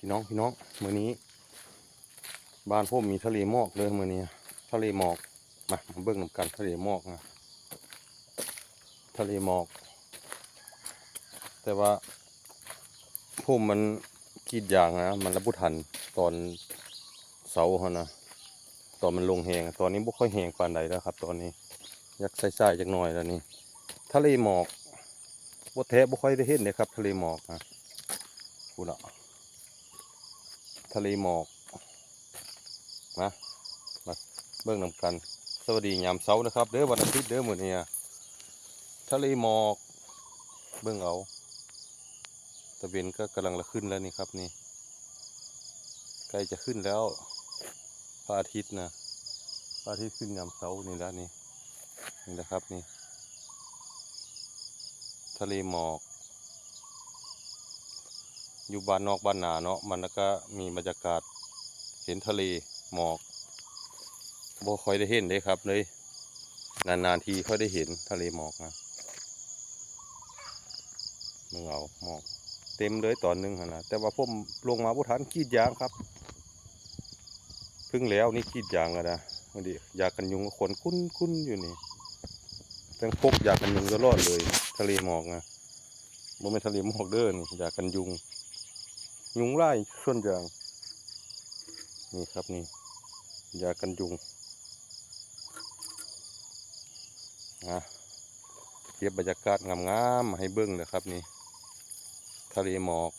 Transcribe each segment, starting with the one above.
พี่น้องพี่น้องมื้อนี้ บ้านผมมีทะเลหมอกเลยมื้อนี้ ทะเลหมอกมามาเบิ่งนำกันทะเลหมอกนะทะเลหมอก แต่ว่าผมมันกีดยางนะมันระบุทันตอนเสาเขานะตอนมันลงแหงตอนนี้บ่ค่อยแหงปานใดแล้วครับ ตอนนี้อยักใส่ๆจักหน่อยแล้วนี่ทะเลหมอกบ่แท้บ่ค่อยได้เห็นเลยครับ ทะเลหมอกนะพูดละ ทะเลหมอกนะมาเบิ่งนำกัน สวัสดียามเช้านะครับ เด้อวันอาทิตย์เด้อมื้อนี้ทะเลหมอก เบิ่งเอาตะเวนก็กำลังละขึ้นแล้วนี่ครับนี่ใกล้จะขึ้นแล้วพระอาทิตย์นะพระอาทิตย์ขึ้นยามเช้านี่แล้วนี่นี่แหละครับนี่ ทะเลหมอก อยู่บ้านนอกบ้านนาเนาะมันแล้วก็มีบรรยากาศเห็นทะเลหมอกบ่ค่อยได้เห็นเลยครับเลยนานๆทีค่อยได้เห็นทะเลหมอกนะมึงเอาหมอก เต็มเลยตอนหนึงหั่นนะแต่ว่าผมลงมาบ่ทันกรีดยางครับเพิ่งแล้วนี่กรีดยางอะนะวันนี้ยากันยุงก็ขนคุ้นคุ้นอยู่นี่ต้งพกยากันยุงตลอดเลย ทะเลหมอกนะบ่แม่ทะเลหมอกเด้อนี่ยากันยุง ยุงไล่ส่วนอย่าง นี่ครับนี่ยากันยุงนะเก็บบรรยากาศงามๆมาให้เบิ้งเลยครับนี่ทะเลหมอก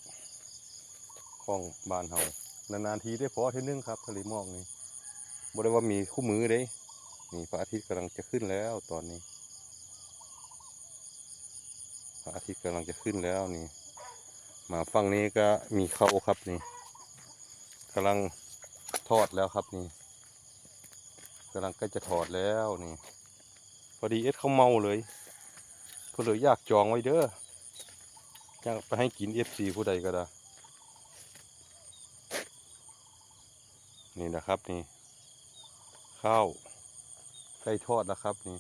ของบ้านเฮานานๆทีได้พอท่านึงครับ ทะเลหมอกนี่บ่ได้ว่ามีคู่มือเด้นี่พระอาทิตย์กำลังจะขึ้นแล้วตอนนี้ พระอาทิตย์กำลังจะขึ้นแล้วนี่ มาฝั่งนี้ก็มีเข้าวครับนี่กำลังทอดแล้วครับนี่กำลังใกล้จะถอดแล้วนี่ พอดีเอ็ดเขาเมาเลยพอเลยอยากจองไว้เด้ออยากไปให้กินเอฟซีผู้ใดก็ได้นี่นะครับนี่ ข้าวไก่ทอดนะครับนี่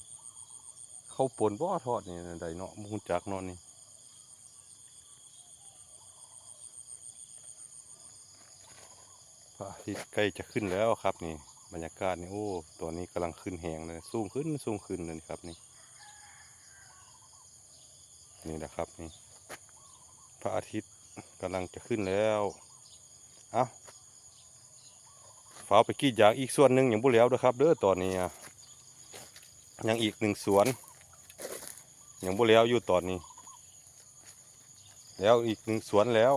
ข้าวปนบ่ทอดนี่ใดเนาะมุงจักเนาะนี่พระ อาทิตย์ใกล้จะขึ้นแล้วครับนี่ บรรยากาศนี่โอ้ตัวนี้กำลังขึ้นแหงเลยสูงขึ้นสูงขึ้นเลยครับนี่ นี่นะครับนี่พระอาทิตย์กำลังจะขึ้นแล้วเอาฝาไปกีดยางอีกส่วนหนึ่งอย่างบุแล้วเด้อครับ เด้อตอนนี้อยังอีกหนึ่งสวนอย่างบุแล้วอยู่ตอนนี้ แล้วอีกหนึ่งสวนแล้ว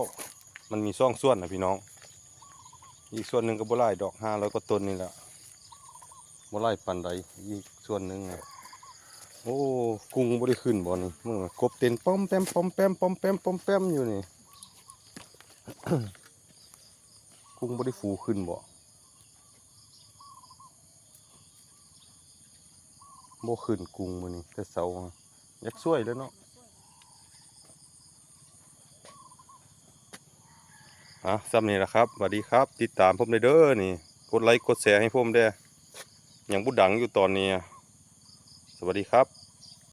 มันมีซ่องส่วนนะพี่น้อง อีกส่วนหนึ่งก็บุไล่ดอกห้าแล้วก็ต้นนี่แหละบุไล่ปันใดอีกส่วนหนึ่งอะโอ้กุ้งบ่ได้ขึ้นบ่นี่มึงกบเต้นป้อมแปมป้อมแปมป้อมแปมป้อมแปมอยู่นี่กุ้งบ่ได้ฟูขึ้นบ่บ่ขึ้นกุ้งมื้อนี้แต่เสาอยากช่วยแล้วเนาะ อะซ้ำนี่แหละครับสวัสดีครับ ติดตามผมได้เด้อนี่ กดไลค์กดแชร์ให้ผมได้อย่างบุดังอยู่ตอนนี้ สวัสดีครับ